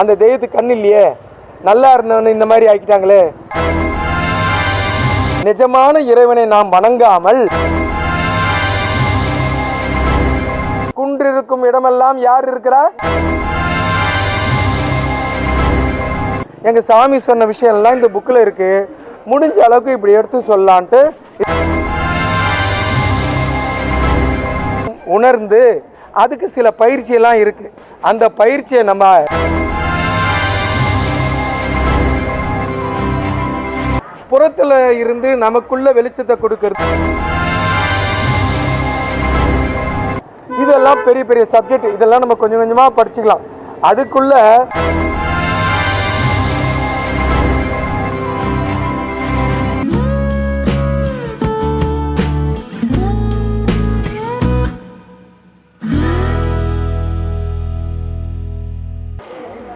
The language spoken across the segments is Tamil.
அந்த தெய்வத்துக்கு கண் இல்லையே? நல்லா இருந்தவனு இந்த மாதிரி ஆக்கிட்டாங்களே. நிஜமான இறைவனை நாம் வணங்காமல் குன்றிருக்கும் இடமெல்லாம் யார் இருக்கிறா? எங்க சாமி சொன்ன விஷயம் எல்லாம் இந்த புக்கில் இருக்கு. முடிஞ்ச அளவுக்கு இப்படி எடுத்து சொல்லலான்ட்டு உணர்ந்து அதுக்கு சில பயிற்சி எல்லாம் இருக்கு. அந்த பயிற்சியை நம்ம புறத்துல இருந்து நமக்குள்ள வெளிச்சத்தை கொடுக்கறது. இதெல்லாம் பெரிய பெரிய சப்ஜெக்ட் இதெல்லாம் நம்ம கொஞ்சம் கொஞ்சமா படிச்சுக்கலாம். அதுக்குள்ள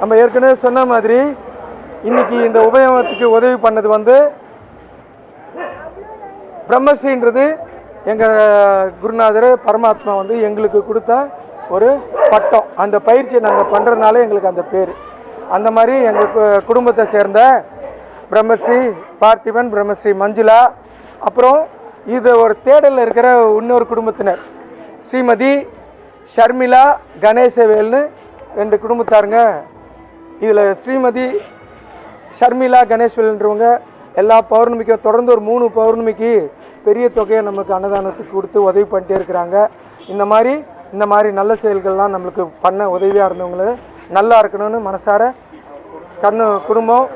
நம்ம ஏற்கனவே சொன்ன மாதிரி இன்னைக்கு இந்த உபயோகத்துக்கு உதவி பண்ணது வந்து பிரம்மஸ்ரீன்றது. எங்கள் குருநாதர் பரமாத்மா வந்து எங்களுக்கு கொடுத்த ஒரு பட்டம். அந்த பயிற்சியை நாங்கள் பண்ணுறதுனால எங்களுக்கு அந்த பேர். அந்த மாதிரி எங்கள் குடும்பத்தை சேர்ந்த பிரம்மஸ்ரீ பார்த்திபன் பிரம்மஸ்ரீ மஞ்சுளா அப்புறம் இது ஒரு தேடலில் இருக்கிற இன்னொரு குடும்பத்தினர். ஸ்ரீமதி ஷர்மிளா கணேசவேல்னு ரெண்டு குடும்பத்தாருங்க. இதில் ஸ்ரீமதி ஷர்மிளா கணேஷ்வல்ன்றவங்க எல்லா பௌர்ணமிக்கும் தொடர்ந்து ஒரு மூணு பௌர்ணமிக்கு பெரிய தொகையை நமக்கு அன்னதானத்துக்கு கொடுத்து உதவி பண்ணிட்டே இருக்கிறாங்க. இந்த மாதிரி இந்த மாதிரி நல்ல செயல்கள்லாம் நம்மளுக்கு பண்ண உதவியாக இருந்தவங்களுக்கு நல்லா இருக்கணும்னு மனசார கண்ணு குடும்பம்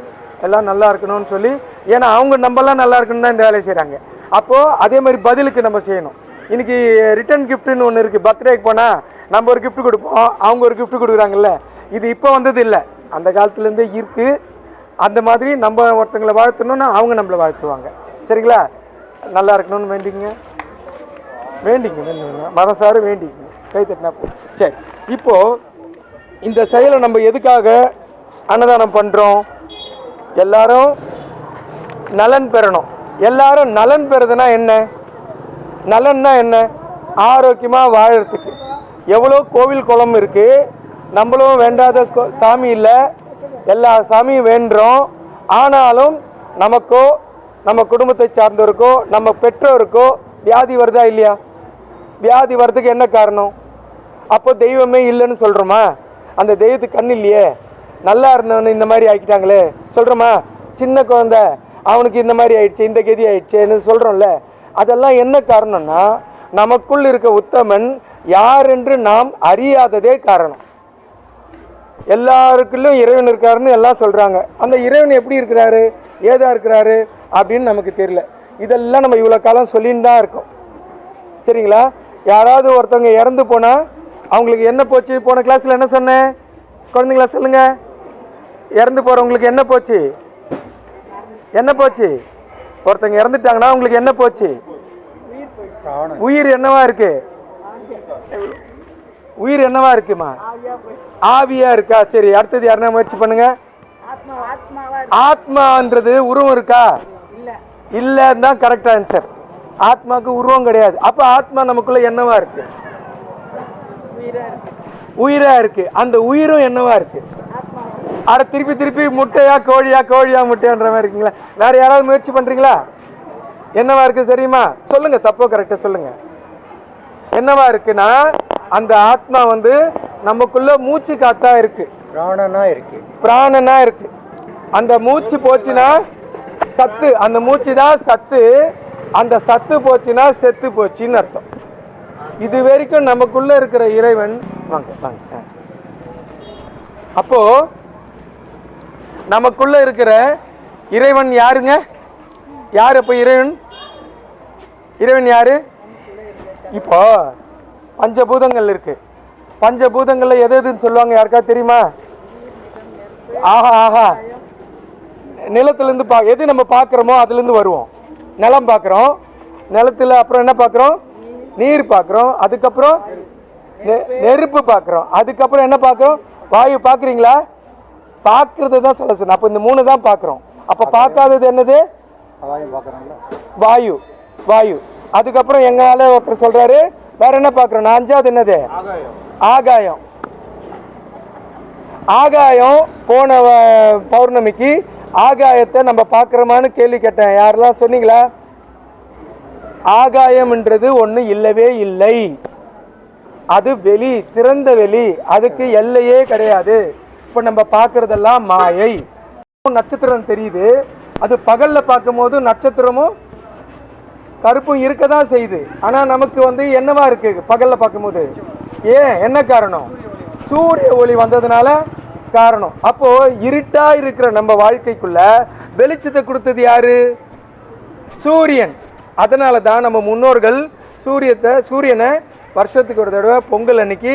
எல்லாம் நல்லா இருக்கணும்னு சொல்லி ஏன்னா அவங்க நம்மலாம் நல்லா இருக்கணும் தான் இந்த வேலையை செய்கிறாங்க அப்போது அதே மாதிரி பதிலுக்கு நம்ம செய்யணும். இன்றைக்கி ரிட்டர்ன் கிஃப்ட்னு ஒன்று இருக்குது பர்த்டேக்கு போனால் நம்ம ஒரு கிஃப்ட் கொடுப்போம் அவங்க ஒரு கிஃப்ட் கொடுக்குறாங்கல்ல. இது இப்போ வந்தது இல்லை. அந்த காலத்துலேருந்தே இருக்கு. அந்த மாதிரி நம்ம ஒருத்தங்களை வாழ்த்தணும்னா அவங்க நம்மளை வாழ்த்துவாங்க. சரிங்களா? நல்லா இருக்கணும்னு வேண்டிங்க வேண்டிங்க வேண்டிங்க மனசார வேண்டிங்க கை தட்டினா சரி. இப்போது இந்த செயலை நம்ம எதுக்காக அன்னதானம் பண்ணுறோம் எல்லாரும் நலன் பெறணும். எல்லாரும் நலன் பெறுதுன்னா என்ன? நலன்னா என்ன? ஆரோக்கியமாக வாழறதுக்கு. எவ்வளோ கோவில் குளம் இருக்குது நம்மளும் வேண்டாத கோ- சாமி இல்லை. எல்லா சாமியும் வேண்டுறோம். ஆனாலும் நமக்கோ நம்ம குடும்பத்தை சார்ந்தவருக்கோ நம்ம பெற்றோருக்கோ வியாதி வருதா இல்லையா? வியாதி வர்றதுக்கு என்ன காரணம்? அப்போ தெய்வமே இல்லைன்னு சொல்கிறோமா அந்த தெய்வத்துக்கு கண் இல்லையே. நல்லா இருந்தவனு இந்த மாதிரி ஆக்கிட்டாங்களே. சொல்கிறோமா சின்ன குழந்தை அவனுக்கு இந்த மாதிரி ஆயிடுச்சு இந்த கதி ஆயிடுச்சேன்னு சொல்கிறோம்ல அதெல்லாம் என்ன காரணம்னா நமக்குள் இருக்க உத்தமன் யார் என்று நாம் அறியாததே காரணம். எல்லாருக்குள்ளும் இறைவன் இருக்காருன்னு எல்லாம் சொல்றாங்க. அந்த இறைவன் எப்படி இருக்கிறாரு? ஏதா இருக்கிறாரு? அப்படின்னு நமக்கு தெரியல. இதெல்லாம் நம்ம இவ்வளோ காலம் சொல்லின்னு தான் இருக்கோம். சரிங்களா? யாராவது ஒருத்தவங்க இறந்து போனா அவங்களுக்கு என்ன போச்சு? போன கிளாஸ்ல என்ன சொன்னேன் குழந்தைங்களா சொல்லுங்க. இறந்து போறவங்களுக்கு என்ன போச்சு? என்ன போச்சு? ஒருத்தவங்க இறந்துட்டாங்கன்னா அவங்களுக்கு என்ன போச்சு? உயிர் என்னவா இருக்கு? உயிர் என்னவா இருக்குமா? ஆவியா இருக்கா? சரி அடுத்தது யாருன்னா முயற்சி பண்ணுங்க. ஆத்மான்றது உருவம் இருக்கா? இல்ல தான் கரெக்ட் ஆன்சர் ஆத்மாக்கு உருவம் கிடையாது. அப்ப ஆத்மா நமக்குள்ள என்னவா இருக்கு? உயிரா இருக்கு. அந்த உயிரும் என்னவா இருக்கு? அட திருப்பி திருப்பி முட்டையா கோழியா கோழியா முட்டையான்ற மாதிரி இருக்குங்களா? வேற யாராவது முயற்சி பண்றீங்களா? என்னவா இருக்கு தெரியுமா? சொல்லுங்க தப்போ கரெக்டா சொல்லுங்க. என்னவா இருக்குன்னா அந்த ஆத்மா வந்து நமக்குள்ள மூச்சு காத்தா இருக்கு. பிராணனா இருக்கு. பிராணனா இருக்கு. அந்த மூச்சு போச்சுன்னா சத்து அந்த மூச்சு தான் சத்து அந்த சத்து போச்சுன்னா செத்து போச்சுன்னு அர்த்தம். இது வரைக்கும் நமக்குள்ள இருக்கிற இறைவன் வாங்க வாங்க. அப்போ நமக்குள்ள இருக்கிற இறைவன் யாருங்க? யார் அப்ப இறைவன்? இறைவன் யாரு? இப்போ பஞ்சபூதங்கள் இருக்கு. பஞ்சபூதங்கள்ல எது எதுன்னு சொல்லுவாங்க? யாருக்கா தெரியுமா? ஆஹா ஆஹா. நிலத்துல இருந்து பா எது நம்ம பார்க்குறோமோ அதுல இருந்து வருவோம். நிலம் பார்க்குறோம். நிலத்துல அப்புறம் என்ன பார்க்குறோம்? நீர் பார்க்குறோம். அதுக்கப்புறம் நெருப்பு பார்க்குறோம். அதுக்கப்புறம் என்ன பார்க்குறோம்? வாயு பார்க்குறீங்களா? பார்க்கறது தான் சொல்ல சொன்னேன் அப்போ இந்த மூணு தான் பார்க்குறோம். அப்போ பார்க்காதது என்னது? வாயு வாயு. அதுக்கப்புறம் எங்கால ஒருத்தர் சொல்றாரு வேற என்ன பார்க்குறோம்? அஞ்சாவது என்னது? ஆகாயம். ஆகாயம் போன வ- பௌர்ணமிக்கு ஆகாயத்தை நம்ம பார்க்குறோமான்னு கேள்வி கேட்டேன். யாரெல்லாம் சொன்னீங்களா? ஆகாயம்ன்றது ஒன்று இல்லவே இல்லை. அது வெளி திறந்த வெளி. அதுக்கு எல்லையே கிடையாது. இப்போ நம்ம பார்க்குறதெல்லாம் மாயை. நட்சத்திரம் தெரியுது. அது பகல்ல பார்க்கும்போது நட்சத்திரமும் கருப்பும் இருக்க தான் செய்யுது. ஆனால் நமக்கு வந்து என்னவா இருக்கு? பகலில் பார்க்கும்போது. ஏன்? என்ன காரணம்? சூரிய ஒளி வந்ததுனால காரணம். அப்போ இருட்டா இருக்கிற நம்ம வாழ்க்கைக்குள்ள வெளிச்சத்தை கொடுத்தது யாரு? சூரியன். அதனால தான் நம்ம முன்னோர்கள் சூரியத்தை சூரியனை வருஷத்துக்கு ஒரு தடவை பொங்கல் அன்னைக்கு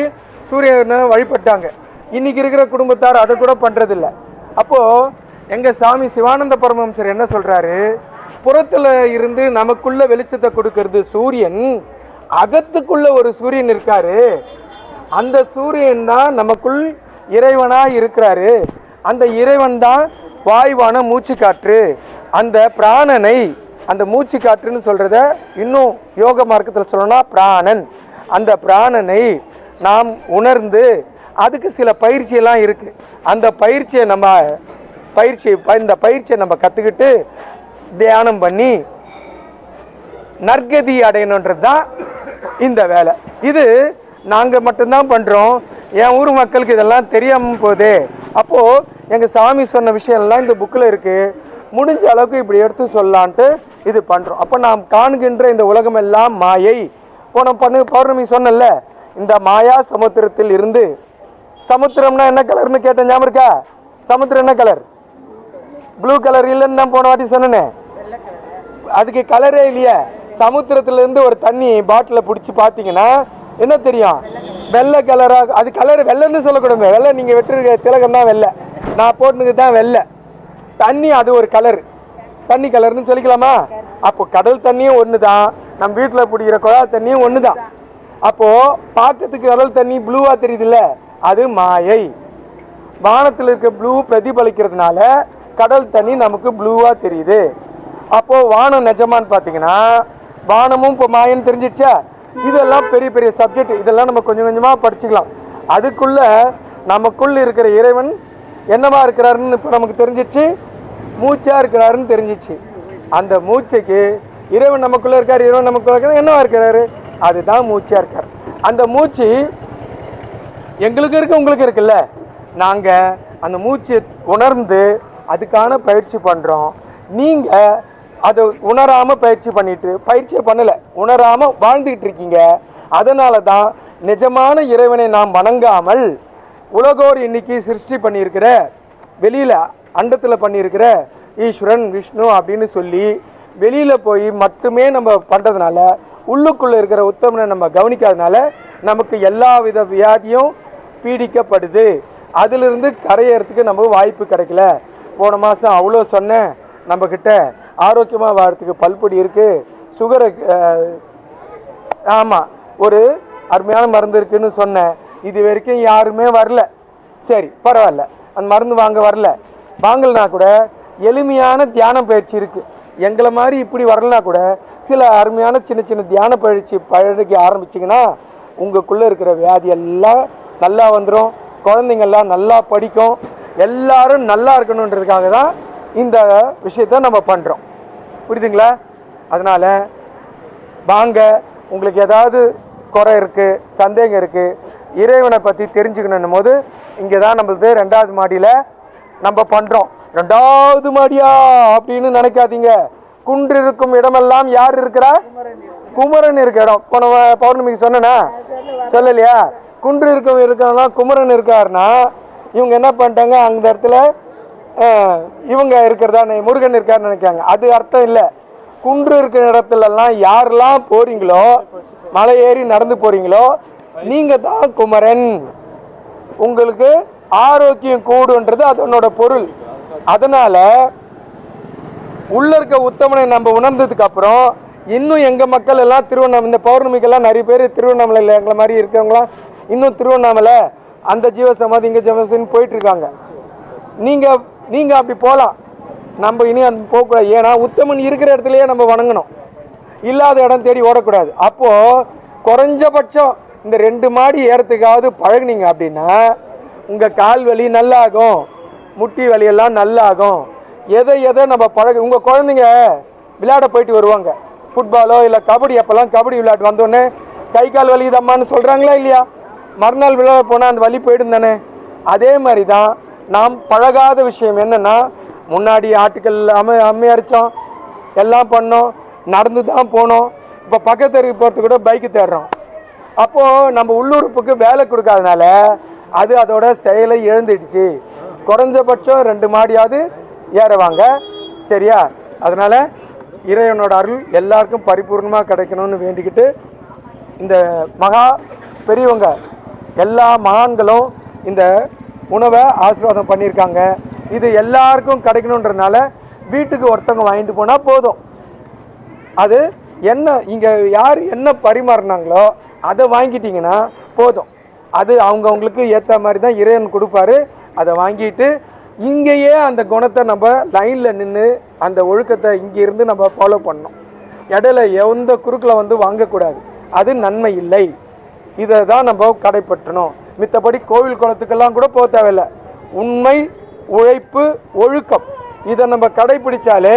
சூரியனை வழிபட்டாங்க. இன்னைக்கு இருக்கிற குடும்பத்தார் அதை கூட பண்ணுறதில்ல அப்போ எங்க சாமி சிவானந்த பரமஹம்சர் என்ன சொல்றாரு? புறத்தில் இருந்து நமக்குள்ள வெளிச்சத்தை கொடுக்கறது சூரியன். அகத்துக்குள்ள ஒரு சூரியன் இருக்காரு. அந்த சூரியன் தான் நமக்குள் இறைவனா இருக்கிறாரு. அந்த இறைவன் தான் வாயுவான மூச்சு காற்று அந்த பிராணனை அந்த மூச்சு காற்றுன்னு சொல்றத இன்னும் யோக மார்க்கத்தில் சொல்லணும்னா பிராணன். அந்த பிராணனை நாம் உணர்ந்து அதுக்கு சில பயிற்சியெல்லாம் இருக்கு. அந்த பயிற்சியை நம்ம பயிற்சி இந்த பயிற்சியை நம்ம கற்றுக்கிட்டு தியானம் பண்ணி நற்கதி அடையணுன்றது தான் இந்த வேலை. இது நாங்கள் மட்டும்தான் பண்ணுறோம் என் ஊர் மக்களுக்கு இதெல்லாம் தெரியாமல் போகுதே. அப்போது எங்கள் சாமி சொன்ன விஷயம்லாம் இந்த புக்கில் இருக்குது முடிஞ்ச அளவுக்கு இப்படி எடுத்து சொல்லலான்ட்டு இது பண்ணுறோம் அப்போ நாம் காண்கின்ற இந்த உலகம் எல்லாம் மாயை. போன பண்ணு பௌர்ணமி சொன்னல இந்த மாயா சமுத்திரத்தில் இருந்து சமுத்திரம்னா என்ன கலர்னு கேட்டேன் ஞாபகம் இருக்கா? சமுத்திரம் என்ன கலர் ப்ளூ கலர் இல்லைன்னு தான் போன வாட்டி சொன்னேனே. அதுக்கு கலரே இல்லையே. சமுத்திரத்துலேருந்து ஒரு தண்ணி பாட்டில பிடிச்சி பார்த்தீங்கன்னா என்ன தெரியும்? வெள்ளை கலராக அது கலர் வெள்ளைன்னு சொல்லக்கூடாது வெள்ளை நீங்கள் வெட்டிருக்க திலகம் தான் வெள்ளை. நான் போட்டுனுக்கு தான் வெள்ளை. தண்ணி அது ஒரு கலர் தண்ணி கலர்னு சொல்லிக்கலாமா? அப்போ கடல் தண்ணியும் ஒன்று தான் நம்ம வீட்டில் பிடிக்கிற குழா தண்ணியும் ஒன்று தான் அப்போது பார்க்கறதுக்கு கடல் தண்ணி ப்ளூவாக தெரியுதுல்ல? அது மாயை. வானத்தில் இருக்க ப்ளூ பிரதிபலிக்கிறதுனால கடல் தண்ணி நமக்கு ப்ளூவாக தெரியுது. அப்போ வானம் நிஜமான்னு பார்த்தீங்கன்னா வானமும் இப்போ மாயன்னு தெரிஞ்சிடுச்சா? இதெல்லாம் பெரிய பெரிய சப்ஜெக்ட் இதெல்லாம் நம்ம கொஞ்சம் கொஞ்சமாக படிச்சுக்கலாம். அதுக்குள்ள நமக்குள்ளே இருக்கிற இறைவன் என்னவா இருக்கிறாருன்னு இப்போ நமக்கு தெரிஞ்சிச்சு மூச்சா இருக்கிறாருன்னு தெரிஞ்சிச்சு அந்த மூச்சைக்கு இறைவன் நமக்குள்ளே இருக்கார் இறைவன் நமக்குள்ளே இருக்கார் என்னவா இருக்கிறாரு? அதுதான் மூச்சா இருக்கார். அந்த மூச்சு எங்களுக்கு இருக்கு உங்களுக்கு இருக்குல்ல. நாங்கள் அந்த மூச்சை உணர்ந்து அதுக்கான பயிற்சி பண்ணுறோம் நீங்கள் அதை உணராமல் பயிற்சி பண்ணிட்டு பயிற்சியை பண்ணலை உணராமல் வாழ்ந்துக்கிட்டு இருக்கீங்க. அதனால தான் நிஜமான இறைவனை நாம் வணங்காமல் உலகோர் இன்னைக்கு சிருஷ்டி பண்ணியிருக்கிற வெளியில் அண்டத்தில் பண்ணியிருக்கிற ஈஸ்வரன் விஷ்ணு அப்படின்னு சொல்லி வெளியில் போய் மட்டுமே நம்ம பண்ணுறதுனால உள்ளுக்குள்ளே இருக்கிற உத்தமனை நம்ம கவனிக்காதனால நமக்கு எல்லா வித வியாதியும் பீடிக்கப்படுது. அதிலிருந்து கரையறதுக்கு நமக்கு வாய்ப்பு கிடைக்கல. போன மாதம் அவ்வளோ சொன்னேன் நம்மக்கிட்ட ஆரோக்கியமாக வாழறதுக்கு பல்பொடி இருக்குது சுகரை ஆமாம் ஒரு அருமையான மருந்து இருக்குன்னு சொன்னேன். இது வரைக்கும் யாருமே வரல. சரி பரவாயில்ல. அந்த மருந்து வாங்க வரல. வாங்கலனா கூட எளிமையான தியான பயிற்சி இருக்குது எங்களை மாதிரி இப்படி வரலனா கூட சில அருமையான சின்ன சின்ன தியான பயிற்சி பழகி ஆரம்பிச்சிங்கன்னா உங்களுக்குள்ளே இருக்கிற வியாதி எல்லாம் நல்லா வந்துடும் குழந்தைங்கள்லாம் நல்லா படிக்கும். எல்லாரும் நல்லா இருக்கணுன்றதுக்காக தான் இந்த விஷயத்த நம்ம பண்ணுறோம் புரியுதுங்களா? அதனால் வாங்க உங்களுக்கு ஏதாவது குறை இருக்குது சந்தேகம் இருக்குது இறைவனை பற்றி தெரிஞ்சுக்கணும் போது இங்கே தான் நம்மளது ரெண்டாவது மாடியில் நம்ம பண்ணுறோம் ரெண்டாவது மாடியா? அப்படின்னு நினைக்காதீங்க. குன்று இருக்கும் இடமெல்லாம் யார் இருக்கிறா? குமரன் இருக்க இடம். போன பௌர்ணமிக்கு சொன்னேனா? சொல்லலையா? குன்று இருக்கும் இருக்கிறவங்க குமரன் இருக்காருன்னா இவங்க என்ன பண்ணிட்டாங்க? அந்த இடத்துல இவங்க இருக்கிறதா முருகன் இருக்காருன்னு நினைக்காங்க அது அர்த்தம் இல்லை. குன்று இருக்கிற இடத்துலலாம் யாரெல்லாம் போறீங்களோ மலை ஏறி நடந்து போறீங்களோ நீங்க தான் குமரன். உங்களுக்கு ஆரோக்கியம் கூடுன்றது அதனோட பொருள். அதனால உள்ள இருக்க உத்தமனை நம்ம உணர்ந்ததுக்கு அப்புறம் இன்னும் எங்க மக்கள் எல்லாம் திருவண்ணாமலை இந்த பௌர்ணமிக்கெல்லாம் நிறைய பேர் திருவண்ணாமலையில் எங்களை மாதிரி இருக்கவங்களாம் இன்னும் திருவண்ணாமலை அந்த ஜீவசமாதி இங்கே ஜீவசமாதின்னு போயிட்டு இருக்காங்க. நீங்கள் அப்படி போகலாம் நம்ம இனி அந்த போகக்கூடாது ஏன்னா உத்தமன் இருக்கிற இடத்துலையே நம்ம வணங்கணும். இல்லாத இடம் தேடி ஓடக்கூடாது. அப்போது குறைஞ்சபட்சம் இந்த ரெண்டு மாடி ஏறத்துக்காவது பழகுனீங்க அப்படின்னா உங்கள் கால் வலி நல்லாகும் முட்டி வலியெல்லாம் நல்லாகும். எதை எதை நம்ம பழக உங்கள் குழந்தைங்க விளையாட போயிட்டு வருவாங்க. ஃபுட்பாலோ இல்லை கபடி அப்போல்லாம் கபடி விளையாட்டு வந்தோடனே கை கால் வலிதம்மான்னு சொல்கிறாங்களா இல்லையா? மறுநாள் விளையாட போனால் அந்த வலி போயிடும் தானே? அதே மாதிரி தான் நாம் பழகாத விஷயம் என்னன்னா முன்னாடி ஆட்டுக்கள் அம்மை அம்மையரிச்சோம் எல்லாம் பண்ணோம் நடந்து தான் போனோம். இப்போ பக்கத்து போகிறதுக்கு கூட பைக்கு தேடுறோம். அப்போது நம்ம உள்ளுறுப்புக்கு வேலை கொடுக்காதனால அது அதோட செயலை இழந்துடுச்சு. குறைஞ்சபட்சம் ரெண்டு மாடியாவது ஏறுவாங்க. சரியா? அதனால் இறைவனோட அருள் எல்லாருக்கும் பரிபூர்ணமாக கிடைக்கணும்னு வேண்டிக்கிட்டு இந்த மகா பெரியவங்க எல்லா மகான்களும் இந்த உணவை ஆசீர்வாதம் பண்ணியிருக்காங்க. இது எல்லாருக்கும் கிடைக்கணுன்றதுனால வீட்டுக்கு ஒருத்தவங்க வாங்கிட்டு போனால் போதும். அது என்ன இங்கே யார் என்ன பரிமாறினாங்களோ அதை வாங்கிட்டிங்கன்னா போதும். அது அவங்கவுங்களுக்கு ஏற்ற மாதிரி தான் இறைவன் கொடுப்பாரு. அதை வாங்கிட்டு இங்கேயே அந்த குணத்தை நம்ம லைனில் நின்று அந்த ஒழுக்கத்தை இங்கே இருந்து நம்ம ஃபாலோ பண்ணணும். இடையில எந்த குறுக்கில் வந்து வாங்கக்கூடாது. அது நன்மை இல்லை. இதை தான் நம்ம கடைப்பற்றணும். மித்தபடி கோவில் குளத்துக்கெல்லாம் கூட போக தேவையில்லை. உண்மை உழைப்பு ஒழுக்கம். இதை நம்ம கடைபிடிச்சாலே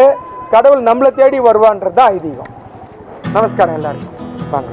கடவுள் நம்மளை தேடி வருவான்றது தான் ஐதீகம். நமஸ்காரம் எல்லாருக்கும். வாங்க.